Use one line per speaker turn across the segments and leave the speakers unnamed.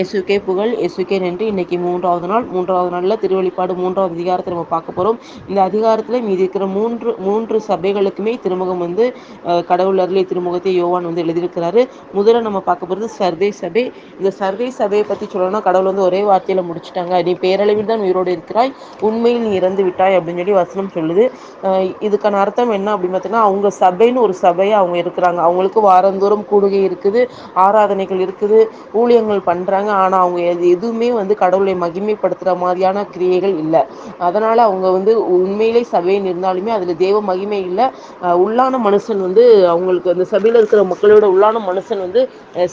எசுகே புகழ் எசுகே நன்றி. இன்றைக்கி மூன்றாவது நாள். மூன்றாவது நாளில் திருவெளிப்பாடு மூன்றாவது அதிகாரத்தை நம்ம பார்க்க போகிறோம் இந்த அதிகாரத்தில் மீதி இருக்கிற மூன்று மூன்று சபைகளுக்குமே திருமுகம் வந்து கடவுள் அருளிய திருமுகத்தை யோவான் வந்து எழுதியிருக்கிறாரு. முதல்ல நம்ம பார்க்க போகிறது சர்தை சபை. இந்த சர்தை சபையை பற்றி சொல்லணும்னா கடவுள் வந்து ஒரே வார்த்தையில் முடிச்சுட்டாங்க. நீ பேரளவில் தான் உயிரோடு இருக்கிறாய். உண்மையில் நீ இறந்து விட்டாய் அப்படின்னு சொல்லி வசனம் சொல்லுது. இதுக்கான அர்த்தம் என்ன அப்படின்னு பார்த்தீங்கன்னா அவங்க சபைன்னு ஒரு சபையை அவங்க இருக்கிறாங்க. அவங்களுக்கு வாரந்தோறும் கூடுகை இருக்குது ஆராதனைகள் இருக்குது ஊழியங்கள் பண்ணுறாங்க பண்ணுறாங்க ஆனால் அவங்க எதுவுமே வந்து கடவுளை மகிமைப்படுத்துகிற மாதிரியான கிரியைகள் இல்லை. அதனால் அவங்க வந்து உண்மையிலே சபைன்னு இருந்தாலுமே அதில் தெய்வ மகிமை இல்லை. உள்ளான மனுஷன் வந்து அவங்களுக்கு அந்த சபையில் இருக்கிற மக்களோட உள்ளான மனுஷன் வந்து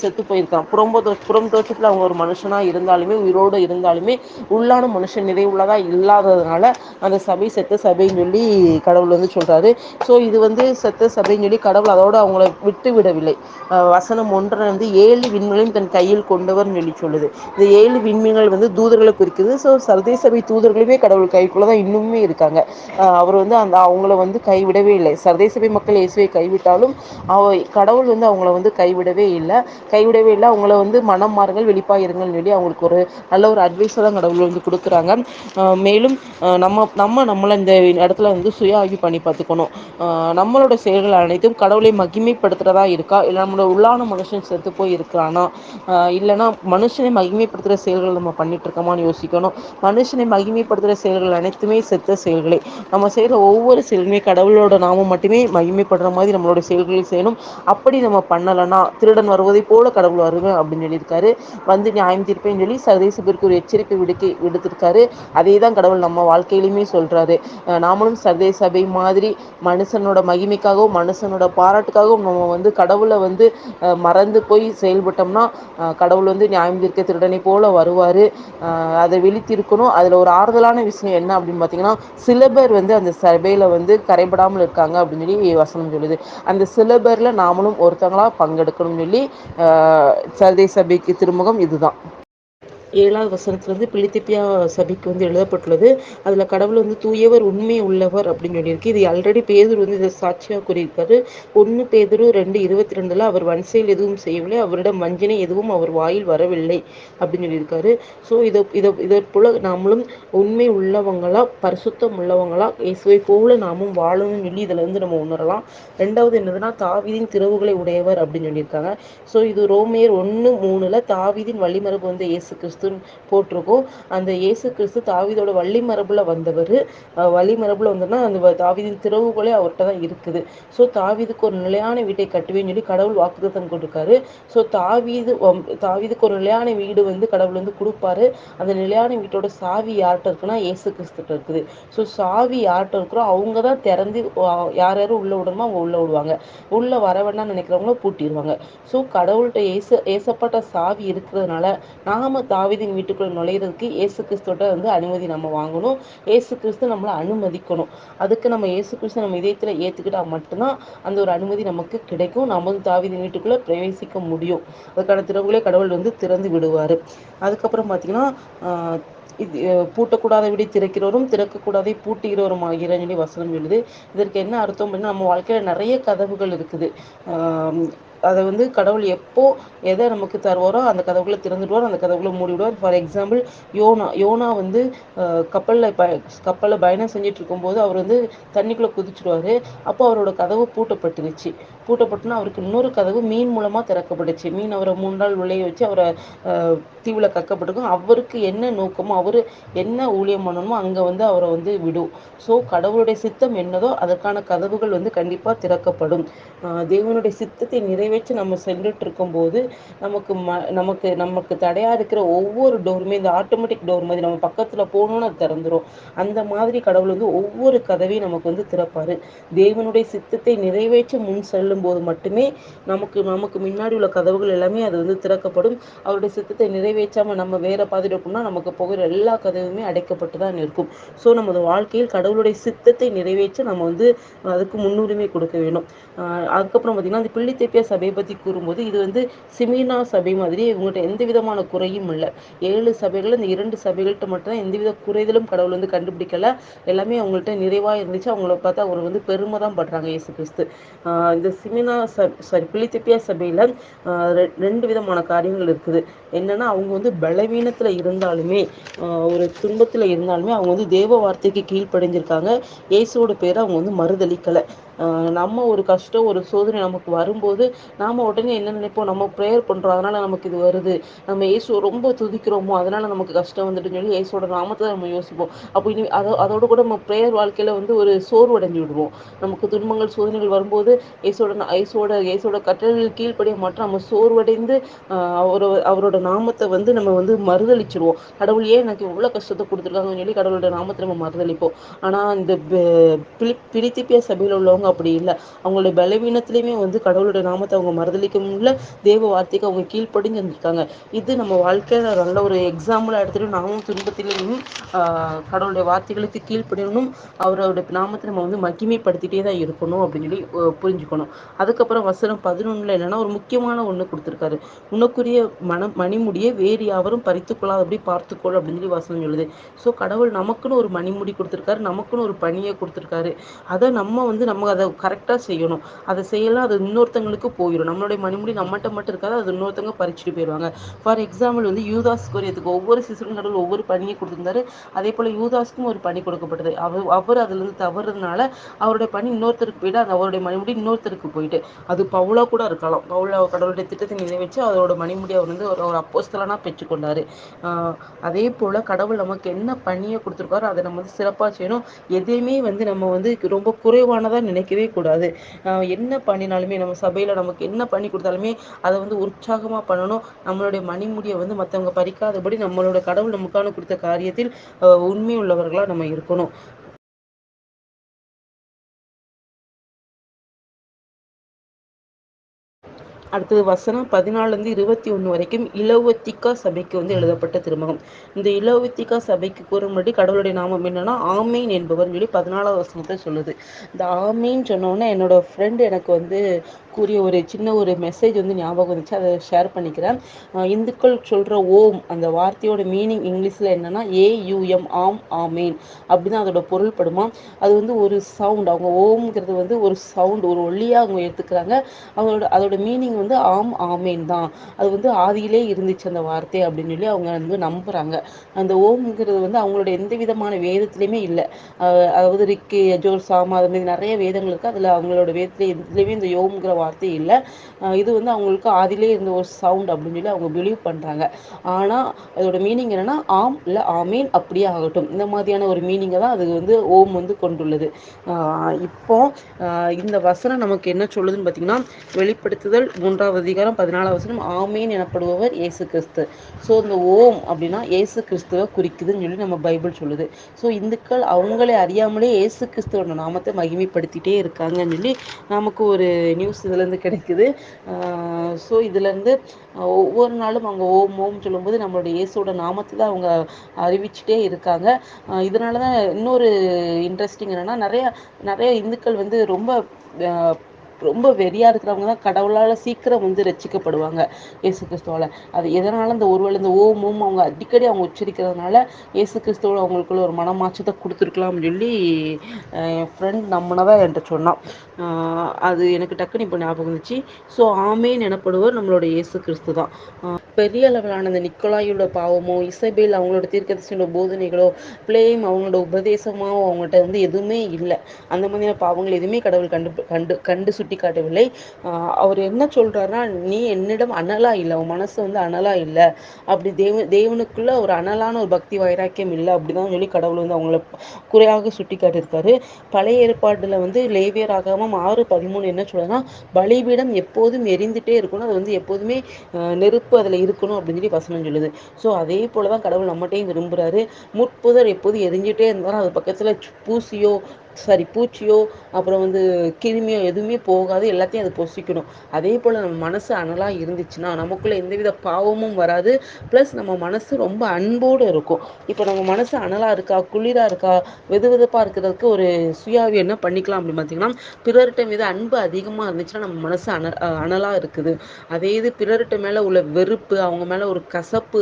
செத்து போயிருக்கான். புறம்போ புறம் தோற்றத்துல அவங்க ஒரு மனுஷனாக இருந்தாலுமே உயிரோடு இருந்தாலுமே உள்ளான மனுஷன் நிறைவுள்ளதாக இல்லாததுனால அந்த சபை செத்த சபைன்னு சொல்லி கடவுள் வந்து சொல்கிறாரு ஸோ இது வந்து செத்த சபைன்னு சொல்லி கடவுள் அதோடு அவங்கள விட்டு விடவில்லை. வசனம் ஒன்றரை வந்து ஏழு விண்மீனையும் தன் கையில் கொண்டவர்னு சொல்லி சொல்லுது. இந்த ஏழு விண்மீன்கள் வந்து தூதர்களை குறிக்குது. ஸோ சர்தை சபை தூதர்களுமே கடவுள் கைக்குள்ளே தான் இன்னுமே இருக்காங்க. அவர் வந்து அந்த அவங்கள வந்து கைவிடவே இல்லை. சர்தை சபை மக்கள் இயேசுவை கைவிட்டாலும் அவ கடவுள் வந்து அவங்கள வந்து கைவிடவே இல்லை. கைவிடவே இல்லை. அவங்கள வந்து மனம் மாறுங்கள் விழிப்பா இருங்கள்னு சொல்லி அவங்களுக்கு ஒரு நல்ல ஒரு அட்வைஸை தான் கடவுள் வந்து கொடுக்குறாங்க. மேலும் நம்ம நம்ம நம்மளை இந்த இடத்துல வந்து சுய ஆய்வு பண்ணி பார்த்துக்கணும். நம்மளோட செயல்கள் அனைத்தும் கடவுளை மகிமைப்படுத்துகிறதா இருக்கா? இல்லை நம்மளோட உள்ளான மனுஷன் செத்து போய் இருக்கிறானா? இல்லைனா மனுஷனை மகிமைப்படுத்துகிற செயல்கள் நம்ம பண்ணிட்டு இருக்கோமான்னு யோசிக்கணும். மனுஷனை மகிமைப்படுத்துகிற செயல்கள் அனைத்துமே செத்த செயல்களே. நம்ம செய்கிற ஒவ்வொரு செயலுமே கடவுளோட நாமம் மட்டுமே மகிமைப்படுற மாதிரி நம்மளோட செயல்களை செய்யணும். அப்படி நம்ம பண்ணலைன்னா திருடன் வருவதை போல கடவுள் வருவேன் அப்படின்னு சொல்லியிருக்காரு வந்து நியாயம் தீர்ப்பேன்னு சொல்லி சர்வதேச பேருக்கு ஒரு எச்சரிக்கை விடுக்க விடுத்திருக்காரு. அதேதான் கடவுள் நம்ம வாழ்க்கையிலுமே சொல்றாரு. நாமளும் சர்தை சபை மாதிரி மனுஷனோட மகிமைக்காகவும் மனுஷனோட பாராட்டுக்காகவும் நம்ம வந்து கடவுளை வந்து அஹ் மறந்து போய் செயல்பட்டோம்னா கடவுள் வந்து நியாயம் தீர்க்க திருடனை போல வருவாரு. அஹ் அதை விழித்திருக்கணும். அதுல ஒரு ஆறுதலான விஷயம் என்ன அப்படின்னு பார்த்தீங்கன்னா சில பேர் வந்து அந்த சபையில வந்து கரைபடாமல் இருக்காங்க அப்படின்னு சொல்லி வசனம் சொல்லுது. அந்த சில பேரில் நாமளும் ஒருத்தங்களாக பங்கெடுக்கணும்னு சொல்லி அஹ் சர்தை சபைக்கு திருமுகம் இதுதான். ஏழாவது வசனத்துலேருந்து வந்து பிலித்திப்பியா சபைக்கு வந்து எழுதப்பட்டுள்ளது. அதில் கடவுள் வந்து தூயவர் உண்மை உள்ளவர் அப்படின்னு சொல்லியிருக்கு. இது ஆல்ரெடி பேதர் வந்து இதை சாட்சியாக கூறியிருக்காரு. ஒன்று பேதூர் ரெண்டு இருபத்தி ரெண்டில் அவர் வன்செயல் எதுவும் செய்யவில்லை. அவரிடம் வஞ்சனை எதுவும் அவர் வாயில் வரவில்லை அப்படின்னு சொல்லியிருக்காரு. ஸோ இதை இதை இதை போல் நாமளும் உண்மை உள்ளவங்களா பரிசுத்தம் உள்ளவங்களா இயேசுவை போல நாமும் வாழணும்னு சொல்லி இதில் வந்து நம்ம உணரலாம். ரெண்டாவது என்னதுன்னா தாவிதின் திறவுகளை உடையவர் அப்படின்னு சொல்லியிருக்காங்க. ஸோ இது ரோமியர் ஒன்று மூணில் தாவிதின் வழிமரபு வந்து இயேசு கிறிஸ்து போட்டிருக்கோம். அந்த இயேசு கிறிஸ்து தாவீதோட வள்ளி மரபுல வந்தவர். வள்ளி மரபுல வந்தோம்னா அந்த தாவிதின் திறவுகளே அவர்கிட்ட தான் இருக்குது. ஸோ தாவீதுக்கு ஒரு நிலையான வீட்டை கட்டுவேன்னு சொல்லி கடவுள் வாக்குத்தம் கொடுக்காரு. ஸோ தாவீது தாவீதுக்கு ஒரு நிலையான வீடு வந்து கடவுள் வந்து கொடுப்பாரு. அந்த நிலையான வீட்டோட சாவி யார்கிட்ட இருக்குன்னா ஏசு கிறிஸ்துட்ட இருக்குது. ஸோ சாவி யார்கிட்ட இருக்கிறோ அவங்க தான் திறந்து யார் யாரும் உள்ள விடணுமோ அவங்க உள்ள விடுவாங்க. உள்ள வர வேண்டாம்னு நினைக்கிறவங்கள பூட்டிடுவாங்க ஸோ கடவுள்கிட்ட ஏச ஏசப்பட்ட சாவி இருக்கிறதுனால நாம தாவிதின் வீட்டுக்குள்ள நுழையிறதுக்கு ஏசு கிறிஸ்துவோட வந்து அனுமதி நம்ம வாங்கணும். ஏசு கிறிஸ்து நம்மளை அனுமதிக்கணும். அதுக்கு நம்ம ஏசு கிறிஸ்து நம்ம இதயத்தில் ஏற்றுக்கிட்டால் மட்டும்தான் அந்த ஒரு அனுமதி நமக்கு கிடைக்கும். நம்ம வந்து தாவிதின் வீட்டுக்குள்ளே பிரவேசிக்க முடியும். அதுக்கான திறவுகளே கடவுள் வந்து திறந்து விடுவார். அதுக்கப்புறம் பார்த்தீங்கன்னா இது பூட்டக்கூடாத விடி திறக்கிறவரும் திறக்கக்கூடாதை பூட்டுகிறவரும் ஆகிறான்னு சொல்லி வசனம் எழுது இதற்கு என்ன அர்த்தம் அப்படின்னா நம்ம வாழ்க்கையில் நிறைய கதவுகள் இருக்குது. அதை வந்து கடவுள் எப்போ எதை நமக்கு தருவாரோ அந்த கதவுகளை திறந்துடுவார் அந்த கதவுகளை மூடிவிடுவார். ஃபார் எக்ஸாம்பிள் யோனா யோனா வந்து கப்பலில் ப கப்பலில் பயணம் செஞ்சுட்டு இருக்கும்போது அவர் வந்து தண்ணிக்குள்ளே குதிச்சிடுவார். அப்போ அவரோட கதவு பூட்டப்பட்டுருச்சு. பூட்டப்பட்டுனா அவருக்கு இன்னொரு கதவு மீன் மூலமாக திறக்கப்பட்டுச்சு. மீன் அவரை மூணு நாள் விளைய வச்சு அவரை தீவில் கக்கப்பட்டிருக்கும். அவருக்கு என்ன நோக்கமோ அவர் என்ன ஊழியம் பண்ணணுமோ அங்கே வந்து அவரை வந்து விடும். ஸோ கடவுளுடைய சித்தம் என்னதோ அதற்கான கதவுகள் வந்து கண்டிப்பாக திறக்கப்படும். தேவனுடைய சித்தத்தை வச்சு நம்ம சென்றுட்டு இருக்கும்போது நமக்கு ம நமக்கு நமக்கு தடையா இருக்கிற ஒவ்வொரு டோருமே இந்த ஆட்டோமேட்டிக் டோர் மாதிரி நம்ம பக்கத்துல போகணும்னு அது திறந்துரும். அந்த மாதிரி கடவுள் வந்து ஒவ்வொரு கதவையும் நமக்கு வந்து திறப்பாரு. தேவனுடைய சித்தத்தை நிறைவேற்றி முன் செல்லும் போது மட்டுமே நமக்கு நமக்கு முன்னாடி உள்ள கதவுகள் எல்லாமே அது வந்து திறக்கப்படும். அவருடைய சித்தத்தை நிறைவேற்றாம நம்ம வேற பாதிட்டு போனா நமக்கு போகிற எல்லா கதவுமே அடைக்கப்பட்டு தான் இருக்கும். ஸோ நமது வாழ்க்கையில் கடவுளுடைய சித்தத்தை நிறைவேற்ற நம்ம வந்து அதுக்கு முன்னுரிமை கொடுக்க வேணும் அதுக்கப்புறம் பார்த்தீங்கன்னா அந்த பிள்ளை தேப்பியா சபையை பற்றி கூறும்போது இது வந்து சிமினா சபை மாதிரி இவங்கள்ட்ட எந்த விதமான குறையும் இல்லை. ஏழு சபைகள் இந்த இரண்டு சபைகள்கிட்ட மட்டும்தான் எந்தவித குறைதலும் கடவுள் வந்து கண்டுபிடிக்கல. எல்லாமே அவங்கள்ட்ட நிறைவாக இருந்துச்சு. அவங்கள பார்த்தா அவங்க வந்து பெருமை தான் படுறாங்க இயேசு கிறிஸ்து. இந்த சிமினா ச சாரி பிலித்திப்பியா சபையில் ரெண்டு விதமான காரியங்கள் இருக்குது. என்னன்னா அவங்க வந்து பலவீனத்தில் இருந்தாலுமே ஒரு துன்பத்தில் இருந்தாலுமே அவங்க வந்து தேவ வார்த்தைக்கு கீழ்ப்படைஞ்சிருக்காங்க. இயேசுவோட பேரை அவங்க வந்து மறுதளிக்கலை நம்ம ஒரு கஷ்டம் ஒரு சோதனை நமக்கு வரும்போது நாம் உடனே என்ன நினைப்போம்? நம்ம ப்ரேயர் பண்ணுறோம் அதனால் நமக்கு இது வருது. நம்ம இயேசு ரொம்ப துதிக்கிறோமோ? அதனால் நமக்கு கஷ்டம் வந்துட்டுன்னு சொல்லி இயேசுவோட நாமத்தை நம்ம யோசிப்போம். அப்போ இனி அதோ அதோட கூட நம்ம ப்ரேயர் வாழ்க்கையில் வந்து ஒரு சோர்வடைஞ்சு விடுவோம். நமக்கு துன்பங்கள் சோதனைகள் வரும்போது இயேசோட இயேசோட இயேசோட கட்டளைகள் கீழ்ப்படிய மாற்றம் நம்ம சோர்வடைந்து ஆஹ் அவரோட நாமத்தை வந்து நம்ம வந்து மறுதளிச்சிருவோம் கடவுள் ஏன் எனக்கு இவ்வளோ கஷ்டத்தை கொடுத்துருக்காங்கன்னு சொல்லி கடவுளோட நாமத்தை நம்ம மறுதளிப்போம் ஆனால் இந்த பிலி பிலித்திப்பிய சபையில் உள்ளவங்க அப்படி இல்லை. அவங்களுடைய பலவீனத்திலையுமே வந்து கடவுளுடைய நாமத்தை அவங்க மறுதளிக்கவும் இல்லை. தேவ வார்த்தைக்கு அவங்க கீழ்ப்படிஞ்சு இருந்திருக்காங்க இது நம்ம வாழ்க்கையில நல்ல ஒரு எக்ஸாம்பிளா எடுத்துகிட்டு நாமும் துன்பத்திலையும் கடவுளுடைய வார்த்தைகளுக்கு கீழ்ப்படியணும். அவரோட நாமத்தை நம்ம வந்து மகிமைப்படுத்திட்டே தான் இருக்கணும் அப்படின்னு சொல்லி புரிஞ்சுக்கணும். அதுக்கப்புறம் வசனம் பதினொன்னுல என்னன்னா ஒரு முக்கியமான ஒண்ணு கொடுத்துருக்காரு. உனக்குரிய மனம் மணிமுடியை வேறு யாவரும் பறித்துக்கொள்ளாத கொள்ளாதபடி பார்த்துக்கொள் அப்படின்னு சொல்லி வசனம் சொல்லுது. ஸோ கடவுள் நமக்குன்னு ஒரு மணிமுடி கொடுத்துருக்காரு. நமக்குன்னு ஒரு பணியை கொடுத்துருக்காரு. அதை நம்ம வந்து நம்ம அதை அதை கரெக்டாக செய்யணும். அதை செய்யலாம் அது இன்னொருத்தங்களுக்கு போயிடும். நம்மளுடைய மணிமுடி நம்மகிட்ட மட்டும் இருக்காது அது இன்னொருத்தவங்க பறிச்சுட்டு போயிடுவாங்க. ஃபார் எக்ஸாம்பிள் வந்து யூதாஸ் கோரியத்துக்கு ஒவ்வொரு சிசுரும் கடவுள் ஒவ்வொரு பணியை கொடுத்துருந்தாரு. அதே போல் யூதாஸ்க்கும் ஒரு பணி கொடுக்கப்பட்டது. அவர் அவர் அதுலேருந்து தவறுறதுனால அவருடைய பணி இன்னொருத்தருக்கு போயிட்டு அது அவருடைய மணிமுடி இன்னொருத்தருக்கு போயிட்டு. அது பவுலா கூட இருக்கலாம். பவுலா கடவுளுடைய திட்டத்தை நிறைவேற்றி அவரோட மணிமுடி அவர் வந்து ஒரு ஒரு அப்போஸ்தலனா பெற்றுக்கொண்டாரு. அதே போல் கடவுள் நமக்கு என்ன பணியை கொடுத்துருக்காரோ அதை நம்ம வந்து சிறப்பாக செய்யணும். எதையுமே வந்து நம்ம வந்து ரொம்ப குறைவானதாக நினை நினைக்கவே கூடாது. ஆஹ் என்ன பண்ணினாலுமே நம்ம சபையில நமக்கு என்ன பண்ணி கொடுத்தாலுமே அதை வந்து உற்சாகமா பண்ணணும். நம்மளுடைய மணிமுடியை வந்து மத்தவங்க பறிக்காதபடி நம்மளோட கடவுள் நமக்கான கொடுத்த காரியத்தில் ஆஹ் உண்மை உள்ளவர்களாக நம்ம இருக்கணும். அடுத்தது வசனம் பதினாலுலேருந்து இருபத்தி ஒன்று வரைக்கும் இலவத்திக்கா சபைக்கு வந்து எழுதப்பட்ட திருமகம். இந்த இலவத்திக்கா சபைக்கு கூறும்படி கடவுளுடைய நாமம் என்னன்னா ஆமீன் என்பவர் சொல்லி பதினாலாவது வசனத்தை சொல்லுது. இந்த ஆமீன் சொன்னோன்னே என்னோட ஃப்ரெண்ட் எனக்கு வந்து கூறிய ஒரு சின்ன ஒரு மெசேஜ் வந்து ஞாபகம் வந்துச்சு. அதை ஷேர் பண்ணிக்கிறேன். இந்துக்கள் சொல்கிற ஓம் அந்த வார்த்தையோட மீனிங் இங்கிலீஷில் என்னென்னா ஏயுஎம் ஆம் ஆமீன். அப்படின்னு அதோட பொருள் படுமா. அது வந்து ஒரு சவுண்ட் அவங்க ஓம்ங்கிறது வந்து ஒரு சவுண்ட் ஒரு ஒளியாக அவங்க எடுத்துக்கிறாங்க. அவங்களோட அதோட மீனிங் வந்து ஆம் ஆமேன் தான். அது வந்து ஆதியிலே இருந்துச்சு அந்த வார்த்தை அப்படின்னு சொல்லி அவங்க வந்து நம்புகிறாங்க அந்த ஓம்ங்கிறது வந்து அவங்களோட எந்த விதமான வேதத்துலையுமே இல்லை. அதாவது ரிக்கு யஜோர் சாமா அது மாதிரி நிறைய வேதங்கள் இருக்குது அதில் அவங்களோட வேதத்துல எதுலேயுமே இந்த யோம்ங்கிற வார்த்தை இல்லை. இது வந்து அவங்களுக்கு ஆதியிலே இருந்த ஒரு சவுண்ட் அப்படின்னு சொல்லி அவங்க பிலீவ் பண்ணுறாங்க ஆனால் அதோட மீனிங் என்னென்னா ஆம் இல்லை ஆமீன் அப்படியே ஆகட்டும். இந்த மாதிரியான ஒரு மீனிங்கை தான் அது வந்து ஓம் வந்து கொண்டுள்ளது. இப்போ இந்த வசனம் நமக்கு என்ன சொல்லுதுன்னு பார்த்தீங்கன்னா வெளிப்படுத்துதல் மூன்றாவது அதிகாரம் பதினாலாவது வசனம் ஆமீன் எனப்படுபவர் இயேசு கிறிஸ்து. ஸோ இந்த ஓம் அப்படின்னா ஏசு கிறிஸ்துவை குறிக்குதுன்னு சொல்லி நம்ம பைபிள் சொல்லுது. ஸோ இந்துக்கள் அவங்களே அறியாமலே ஏசு கிறிஸ்துவோட நாமத்தை மகிமைப்படுத்திட்டே இருக்காங்கன்னு சொல்லி நமக்கு ஒரு நியூஸ் இதுலேருந்து கிடைக்குது. ஸோ இதுலேருந்து ஒவ்வொரு நாளும் அவங்க ஓம் ஓம் சொல்லும்போது நம்மளுடைய இயேசுவோட நாமத்தை தான் அவங்க அறிவிச்சுட்டே இருக்காங்க. இதனால தான் இன்னொரு இன்ட்ரெஸ்டிங் என்னன்னா நிறைய நிறைய இந்துக்கள் வந்து ரொம்ப ரொம்ப வெறியா இருக்கிறவங்க தான் கடவுளால் சீக்கிரம் வந்து ரசிக்கப்படுவாங்க. இயேசு கிறிஸ்துவால. அது எதனால இந்த ஒருவேளை இந்த ஓம் ஓம் அவங்க அடிக்கடி அவங்க உச்சரிக்கிறதுனால இயேசு கிறிஸ்துவோட அவங்களுக்குள்ள ஒரு மனமாற்றத்தை கொடுத்துருக்கலாம் சொல்லி என் ஃப்ரெண்ட் நம்பினதா என்கிட்ட சொன்னான். அது எனக்கு டக்குன்னு இப்போ ஞாபகம் வந்துச்சு. ஸோ ஆமேன் எனப்படுவர் நம்மளோட இயேசு கிறிஸ்து தான். பெரிய அளவிலான அந்த நிக்கோலாயோட பாவமோ இசபேல் அவங்களோட தீர்க்கதர்சனோட போதனைகளோ பிளேம் அவங்களோட உபதேசமோ அவங்கள்ட்ட வந்து எதுவுமே இல்லை. அந்த மாதிரியான பாவங்கள் எதுவுமே கடவுள் கண்டு கண்டு கண்டு சுட்டி காட்டவில்லை அவர் என்ன சொல்கிறாருன்னா நீ என்னிடம் அனலா இல்லை உன் மனசு வந்து அனலா இல்லை. அப்படி தேவ தேவனுக்குள்ள ஒரு அனலான ஒரு பக்தி வைராக்கியம் இல்லை. அப்படிதான் சொல்லி கடவுள் வந்து அவங்கள குறையாக சுட்டி காட்டியிருக்காரு பழைய ஏற்பாட்டில் வந்து லேவியர் அதிகாரம் ஆறு பதிமூணு என்ன சொல்றதுன்னா பலிபீடம் எப்போதும் எரிந்துட்டே இருக்கணும். அது வந்து எப்போதுமே நெருப்பு அதுல இருக்கணும் அப்படின்னு சொல்லி வசனம் சொல்லுது. ஸோ அதே போலதான் கடவுள் நம்மகிட்டையும் விரும்புறாரு. முட்புதர் எப்போதும் எரிஞ்சிட்டே இருந்தாலும் அது பக்கத்துல பூசியோ சாரி பூச்சியோ அப்புறம் வந்து கிருமியோ எதுவுமே போகாது எல்லாத்தையும் அது பொசிக்கணும். அதே போல் நம்ம மனசு அனலாக இருந்துச்சுன்னா நமக்குள்ளே எந்தவித பாவமும் வராது. ப்ளஸ் நம்ம மனசு ரொம்ப அன்போடு இருக்கும். இப்போ நம்ம மனசு அனலாக இருக்கா குளிராக இருக்கா வெது வெதுப்பாக இருக்கிறதுக்கு ஒரு சுயாவி என்ன பண்ணிக்கலாம் அப்படின்னு பார்த்தீங்கன்னா பிறர்கிட்ட மீது அன்பு அதிகமாக இருந்துச்சுன்னா நம்ம மனசு அன அனலாக இருக்குது. அதே இது பிறர்கிட்ட மேலே உள்ள வெறுப்பு அவங்க மேலே ஒரு கசப்பு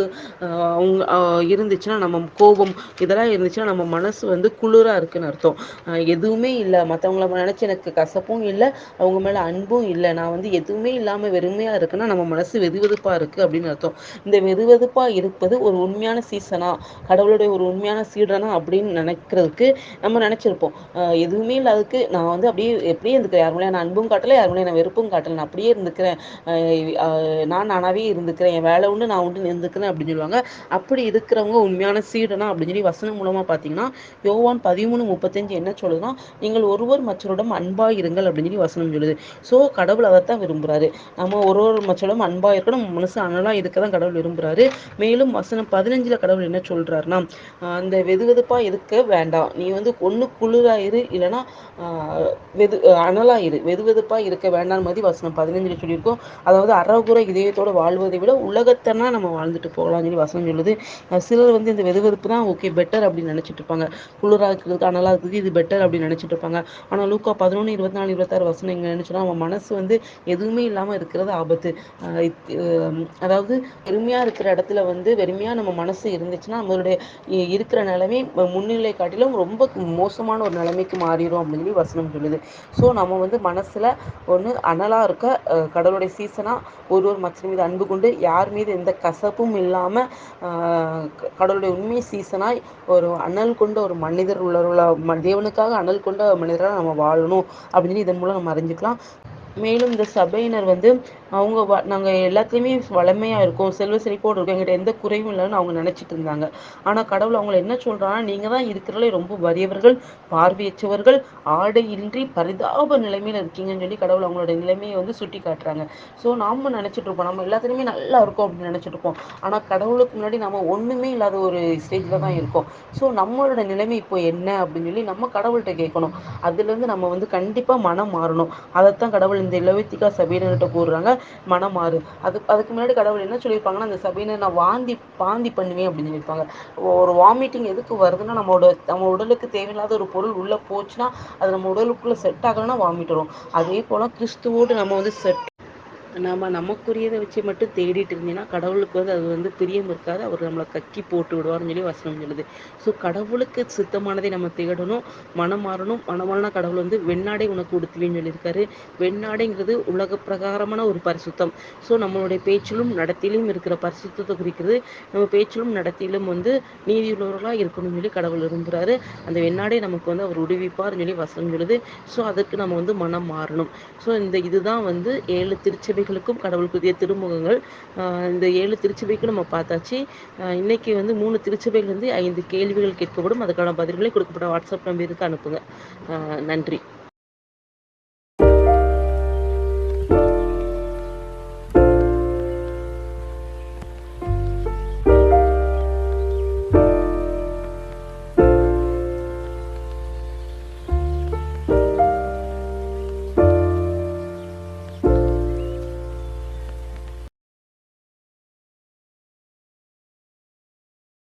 அவங்க இருந்துச்சுன்னா நம்ம கோபம் இதெல்லாம் இருந்துச்சுன்னா நம்ம மனசு வந்து குளிராக இருக்குன்னு அர்த்தம். எதுவுமே இல்லை. மற்றவங்கள நினச்சி எனக்கு கசப்பும் இல்லை அவங்க மேலே அன்பும் இல்லை. நான் வந்து எதுவுமே இல்லாமல் வெறுமையாக இருக்குன்னா நம்ம மனசு வெதுவெதுப்பாக இருக்குது அப்படின்னு அர்த்தம். இந்த வெதுவெதுப்பாக இருப்பது ஒரு உண்மையான சீசனா கடவுளுடைய ஒரு உண்மையான சீடனா அப்படின்னு நினைக்கிறதுக்கு நம்ம நினச்சிருப்போம். எதுவுமே இல்லாததுக்கு நான் வந்து அப்படியே எப்படியே இருந்துக்கிறேன். யார் மேலயும் நான் அன்பும் காட்டலை யாரு மேலயும் நான் வெறுப்பும் காட்டலை. நான் அப்படியே இருந்துக்கிறேன். நான் நானாவே இருந்துக்கிறேன். என் வேலை உண்டு நான் உண்டு இருந்துக்கிறேன் அப்படின்னு சொல்லுவாங்க. அப்படி இருக்கிறவங்க உண்மையான சீடனா அப்படின்னு சொல்லி வசனம் மூலமாக பார்த்தீங்கன்னா யோவான் பதிமூணு முப்பத்தஞ்சு என்ன சொல்லுதுன்னா நீங்கள் ஒருவர் மற்றவரிடம் அன்பாக இருங்கள் அப்படின்னு சொல்லி வசனம் சொல்லுது. ஸோ கடவுள் அதை தான் விரும்புகிறாரு நம்ம ஒரு ஒரு மற்றவரிடம் அன்பாக இருக்கணும். மனசு அனலாக இருக்க தான் கடவுள் விரும்புகிறாரு மேலும் வசனம் பதினஞ்சில் கடவுள் என்ன சொல்கிறாருன்னா அந்த வெதுவெதுப்பாக இருக்க வேண்டாம். நீ வந்து ஒன்று குளிராயிரு இல்லைன்னா வெது அனலாயிரு வெது வெதுப்பா இருக்க வேண்டாம் மாதிரி வசனம் பதினஞ்சில் சொல்லியிருக்கோம். அதாவது அறகுறை இதயத்தோட வாழ்வதை விட உலகத்தனா நம்ம வாழ்ந்துட்டு போகலாம் சொல்லி வசனம் சொல்லுது. சிலர் வந்து இந்த வெதுவெதுப்பு தான் ஓகே பெட்டர் அப்படின்னு நினச்சிட்டு இருப்பாங்க. குளிராக இருக்கிறதுக்கு அனலாக இருக்கிறதுக்கு இது பெட்டர் அப்படின்னு நினச்சிட்டு இருப்பாங்க. ஆனால் லூக்கா பதினொன்று இருபத்தி நாலு இருபத்தாறு வசனம் இங்கே நினைச்சோன்னா அவன் மனசு வந்து எதுவுமே இல்லாமல் இருக்கிறது ஆபத்து. அதாவது வெறுமையாக இருக்கிற இடத்துல வந்து வெறுமையாக நம்ம மனசு இருந்துச்சுன்னா நம்மளுடைய இருக்கிற நிலைமை முன்னிலை காட்டிலும் ரொம்ப மோசமான ஒரு நிலைமைக்கு மாறிடும் அப்படின்னு சொல்லி வசனம் சொல்லுது. ஸோ நம்ம வந்து மனசில் ஒன்று அனலாக இருக்க கடவுளுடைய ஒரு ஒரு மச்சின் மீது அன்பு கொண்டு யார் மீது எந்த கசப்பும் இல்லாமல் கடவுளுடைய உண்மை சீசனாய் ஒரு அனல் கொண்ட ஒரு மனிதர் உள்ள தேவனுக்காக அனல் கொண்ட மனிதராக நம்ம வாழணும் அப்படின்னு சொல்லி இதன் மூலம் நம்ம அறிஞ்சுக்கலாம். மேலும் இந்த சபையினர் வந்து அவங்க நாங்கள் எல்லாத்துலேயுமே வளமையாக இருக்கோம் செல்வ செழிப்போடு இருக்கோம் எங்கிட்ட எந்த குறைவும் இல்லைன்னு அவங்க நினச்சிட்டு இருந்தாங்க. ஆனால் கடவுள் அவங்கள என்ன சொல்கிறாங்கன்னா நீங்கள் தான் இருக்கிறதுலே ரொம்ப வறியவர்கள் பார்வையற்றவர்கள் ஆடை இன்றி பரிதாப நிலைமையில இருக்கீங்கன்னு சொல்லி கடவுள் அவங்களோட நிலைமையை வந்து சுட்டி காட்டுறாங்க ஸோ நாம் நினச்சிட்ருப்போம் நம்ம எல்லாத்துலேயுமே நல்லா இருக்கும் அப்படின்னு நினச்சிட்ருப்போம் இருப்போம். கடவுளுக்கு முன்னாடி நம்ம ஒன்றுமே இல்லாத ஒரு ஸ்டேஜில் தான் இருக்கோம். ஸோ நம்மளோட நிலைமை இப்போ என்ன? அப்படின்னு சொல்லி நம்ம கடவுள்கிட்ட கேட்கணும். அதுலேருந்து நம்ம வந்து கண்டிப்பாக மனம் மாறணும். அதைத்தான் கடவுள் இந்த லவித்திகா சபீனர்கிட்ட கூறுறாங்க மனம் மாறு. அது அதுக்கு முன்னாடி கடவுள் என்ன சொல்லியிருப்பாங்கன்னா அந்த சபையினர் நான் வாந்தி வாந்தி பண்ணுவேன் அப்படின்னு சொல்லியிருப்பாங்க ஒரு வாமிட்டிங் எதுக்கு வருதுன்னா நம்மளோட நம்ம உடலுக்கு தேவையில்லாத ஒரு பொருள் உள்ளே போச்சுன்னா அது நம்ம உடலுக்குள்ளே செட் ஆகலன்னா வாமிட் வரும். அதே போல் கிறிஸ்துவோடு நம்ம வந்து செட் நாம் நமக்குரியதை வச்சு மட்டும் தேடிட்டு இருந்தீங்கன்னா கடவுளுக்கு வந்து அது வந்து பிரியம் இருக்காது. அவர் நம்மளை கக்கி போட்டு விடுவார்னு சொல்லி வசனம் சொல்லுது. ஸோ கடவுளுக்கு சுத்தமானதை நம்ம தேடணும் மனம் மாறணும். மனமான கடவுள் வந்து வெண்ணாடை உனக்கு உடுத்துவேன்னு சொல்லியிருக்காரு. வெண்ணாடைங்கிறது உலக பிரகாரமான ஒரு பரிசுத்தம். ஸோ நம்மளுடைய பேச்சிலும் நடத்திலும் இருக்கிற பரிசுத்தத்தை குறிக்கிறது. நம்ம பேச்சிலும் நடத்திலும் வந்து நீதியுள்ளவர்களாக இருக்கணும்னு சொல்லி கடவுள் விரும்புகிறாரு அந்த வெண்ணாடை நமக்கு வந்து அவர் உடுவிப்பார்னு சொல்லி வசனம் சொல்லுது. ஸோ அதுக்கு நம்ம வந்து மனம் மாறணும். ஸோ இந்த இதுதான் வந்து ஏழு திருச்சபை கடவுள் புதிய திருமுகங்கள் இந்த ஏழு திருச்சபைக்கும் நம்ம பார்த்தாச்சு. இன்னைக்கு வந்து மூணு திருச்சபைகள் ஐந்து கேள்விகள் கேட்கப்படும். அதுக்கான பதில்களை கொடுக்கப்பட்ட வாட்ஸ்அப் நம்பருக்கு அனுப்புங்க. நன்றி.